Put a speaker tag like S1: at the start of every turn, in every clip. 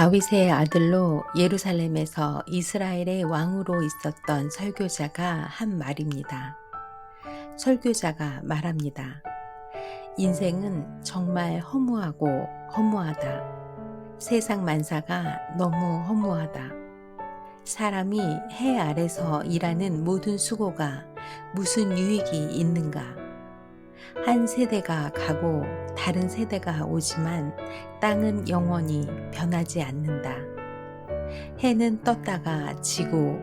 S1: 다윗의 아들로 예루살렘에서 이스라엘의 왕으로 있었던 설교자가 한 말입니다. 설교자가 말합니다. 인생은 정말 허무하고 허무하다. 세상 만사가 너무 허무하다. 사람이 해 아래서 일하는 모든 수고가 무슨 유익이 있는가? 한 세대가 가고 다른 세대가 오지만 땅은 영원히 변하지 않는다. 해는 떴다가 지고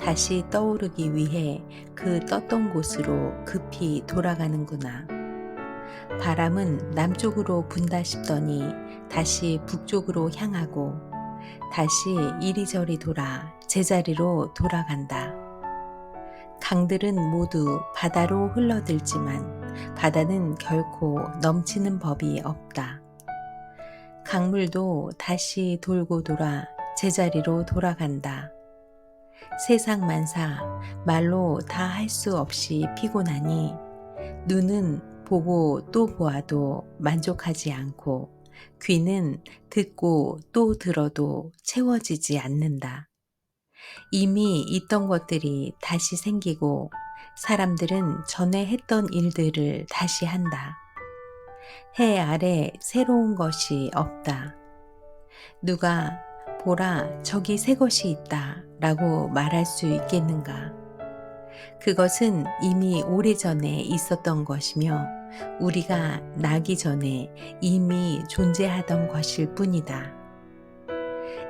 S1: 다시 떠오르기 위해 그 떴던 곳으로 급히 돌아가는구나. 바람은 남쪽으로 분다 싶더니 다시 북쪽으로 향하고 다시 이리저리 돌아 제자리로 돌아간다. 강들은 모두 바다로 흘러들지만 바다는 결코 넘치는 법이 없다. 강물도 다시 돌고 돌아 제자리로 돌아간다. 세상 만사 말로 다 할 수 없이 피곤하니 눈은 보고 또 보아도 만족하지 않고 귀는 듣고 또 들어도 채워지지 않는다. 이미 있던 것들이 다시 생기고 사람들은 전에 했던 일들을 다시 한다. 해 아래 새로운 것이 없다. 누가 보라 저기 새 것이 있다 라고 말할 수 있겠는가? 그것은 이미 오래전에 있었던 것이며 우리가 나기 전에 이미 존재하던 것일 뿐이다.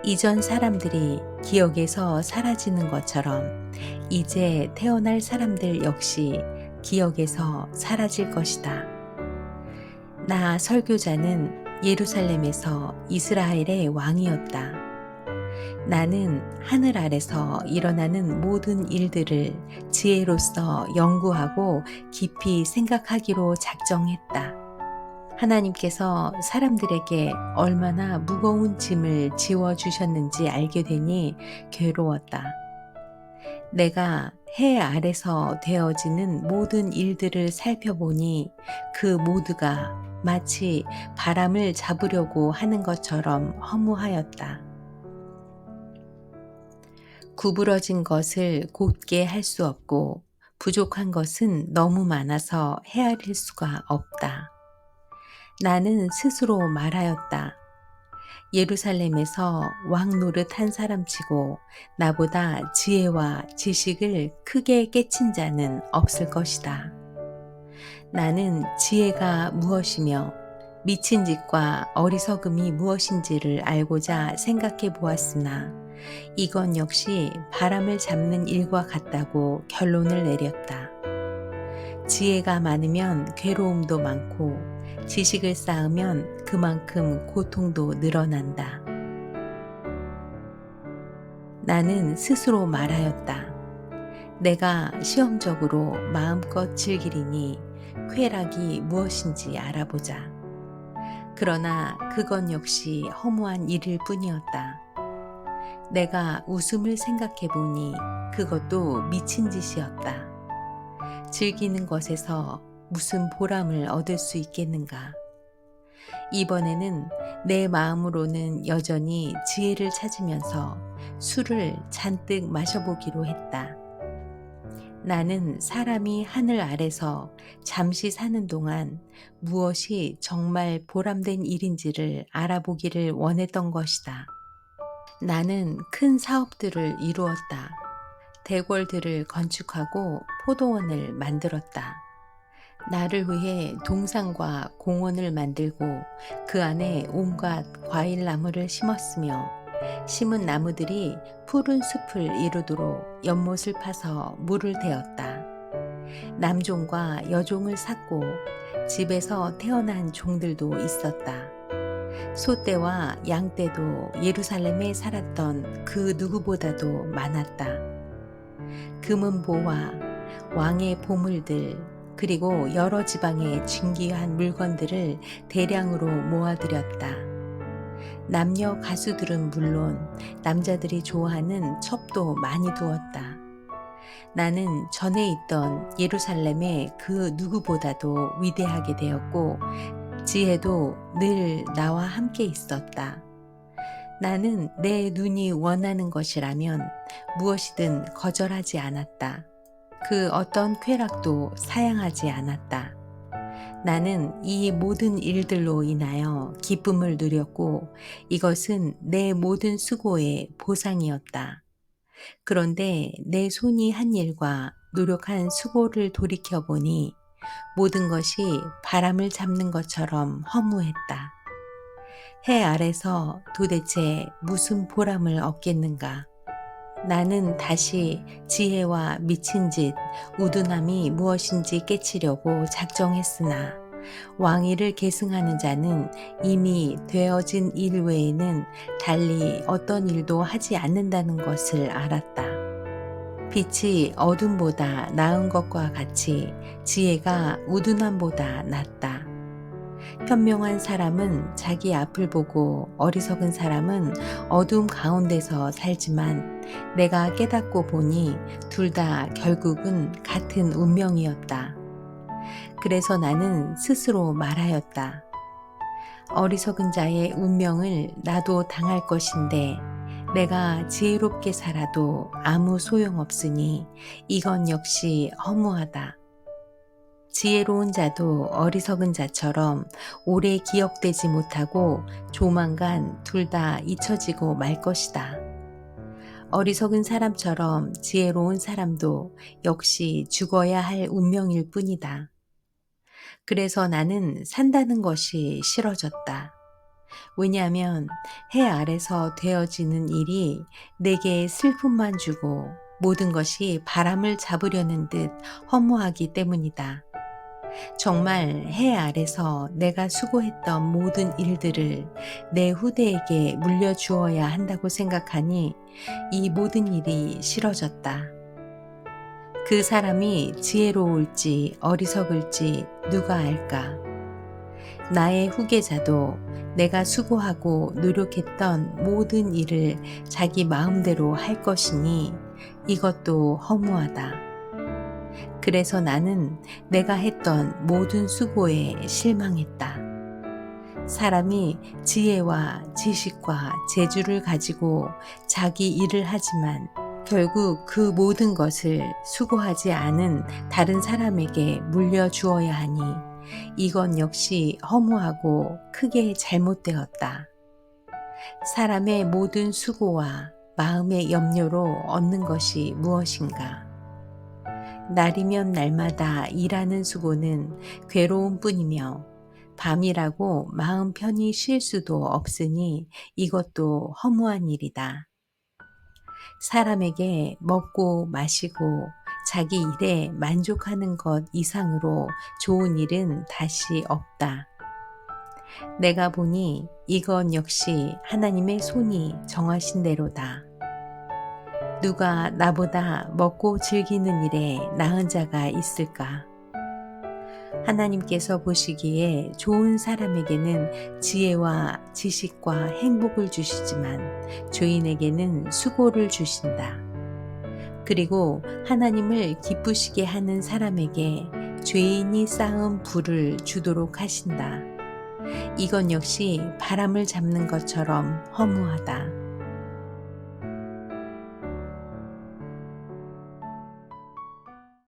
S1: 이전 사람들이 기억에서 사라지는 것처럼 이제 태어날 사람들 역시 기억에서 사라질 것이다. 나 설교자는 예루살렘에서 이스라엘의 왕이었다. 나는 하늘 아래서 일어나는 모든 일들을 지혜로서 연구하고 깊이 생각하기로 작정했다. 하나님께서 사람들에게 얼마나 무거운 짐을 지워 주셨는지 알게 되니 괴로웠다. 내가 해 아래서 되어지는 모든 일들을 살펴보니 그 모두가 마치 바람을 잡으려고 하는 것처럼 허무하였다. 구부러진 것을 곧게 할 수 없고 부족한 것은 너무 많아서 헤아릴 수가 없다. 나는 스스로 말하였다. 예루살렘에서 왕 노릇한 사람치고 나보다 지혜와 지식을 크게 깨친 자는 없을 것이다. 나는 지혜가 무엇이며 미친 짓과 어리석음이 무엇인지를 알고자 생각해 보았으나 이건 역시 바람을 잡는 일과 같다고 결론을 내렸다. 지혜가 많으면 괴로움도 많고 지식을 쌓으면 그만큼 고통도 늘어난다. 나는 스스로 말하였다. 내가 시험적으로 마음껏 즐기리니 쾌락이 무엇인지 알아보자. 그러나 그건 역시 허무한 일일 뿐이었다. 내가 웃음을 생각해 보니 그것도 미친 짓이었다. 즐기는 것에서 무슨 보람을 얻을 수 있겠는가? 이번에는 내 마음으로는 여전히 지혜를 찾으면서 술을 잔뜩 마셔보기로 했다. 나는 사람이 하늘 아래서 잠시 사는 동안 무엇이 정말 보람된 일인지를 알아보기를 원했던 것이다. 나는 큰 사업들을 이루었다. 대궐들을 건축하고 포도원을 만들었다. 나를 위해 동산과 공원을 만들고 그 안에 온갖 과일 나무를 심었으며 심은 나무들이 푸른 숲을 이루도록 연못을 파서 물을 대었다. 남종과 여종을 샀고 집에서 태어난 종들도 있었다. 소떼와 양떼도 예루살렘에 살았던 그 누구보다도 많았다. 금은보와 왕의 보물들 그리고 여러 지방의 진귀한 물건들을 대량으로 모아들였다. 남녀 가수들은 물론 남자들이 좋아하는 첩도 많이 두었다. 나는 전에 있던 예루살렘의 그 누구보다도 위대하게 되었고 지혜도 늘 나와 함께 있었다. 나는 내 눈이 원하는 것이라면 무엇이든 거절하지 않았다. 그 어떤 쾌락도 사양하지 않았다. 나는 이 모든 일들로 인하여 기쁨을 누렸고 이것은 내 모든 수고의 보상이었다. 그런데 내 손이 한 일과 노력한 수고를 돌이켜보니 모든 것이 바람을 잡는 것처럼 허무했다. 해 아래서 도대체 무슨 보람을 얻겠는가? 나는 다시 지혜와 미친 짓, 우둔함이 무엇인지 깨치려고 작정했으나 왕위를 계승하는 자는 이미 되어진 일 외에는 달리 어떤 일도 하지 않는다는 것을 알았다. 빛이 어둠보다 나은 것과 같이 지혜가 우둔함보다 낫다. 현명한 사람은 자기 앞을 보고 어리석은 사람은 어둠 가운데서 살지만 내가 깨닫고 보니 둘 다 결국은 같은 운명이었다. 그래서 나는 스스로 말하였다. 어리석은 자의 운명을 나도 당할 것인데 내가 지혜롭게 살아도 아무 소용없으니 이건 역시 허무하다. 지혜로운 자도 어리석은 자처럼 오래 기억되지 못하고 조만간 둘 다 잊혀지고 말 것이다. 어리석은 사람처럼 지혜로운 사람도 역시 죽어야 할 운명일 뿐이다. 그래서 나는 산다는 것이 싫어졌다. 왜냐하면 해 아래서 되어지는 일이 내게 슬픔만 주고 모든 것이 바람을 잡으려는 듯 허무하기 때문이다. 정말 해 아래서 내가 수고했던 모든 일들을 내 후대에게 물려주어야 한다고 생각하니 이 모든 일이 싫어졌다. 그 사람이 지혜로울지 어리석을지 누가 알까? 나의 후계자도 내가 수고하고 노력했던 모든 일을 자기 마음대로 할 것이니 이것도 허무하다. 그래서 나는 내가 했던 모든 수고에 실망했다. 사람이 지혜와 지식과 재주를 가지고 자기 일을 하지만 결국 그 모든 것을 수고하지 않은 다른 사람에게 물려주어야 하니 이건 역시 허무하고 크게 잘못되었다. 사람의 모든 수고와 마음의 염려로 얻는 것이 무엇인가? 날이면 날마다 일하는 수고는 괴로움 뿐이며 밤이라고 마음 편히 쉴 수도 없으니 이것도 허무한 일이다. 사람에게 먹고 마시고 자기 일에 만족하는 것 이상으로 좋은 일은 다시 없다. 내가 보니 이건 역시 하나님의 손이 정하신 대로다. 누가 나보다 먹고 즐기는 일에 나은 자가 있을까? 하나님께서 보시기에 좋은 사람에게는 지혜와 지식과 행복을 주시지만 죄인에게는 수고를 주신다. 그리고 하나님을 기쁘시게 하는 사람에게 죄인이 쌓은 불을 주도록 하신다. 이건 역시 바람을 잡는 것처럼 허무하다.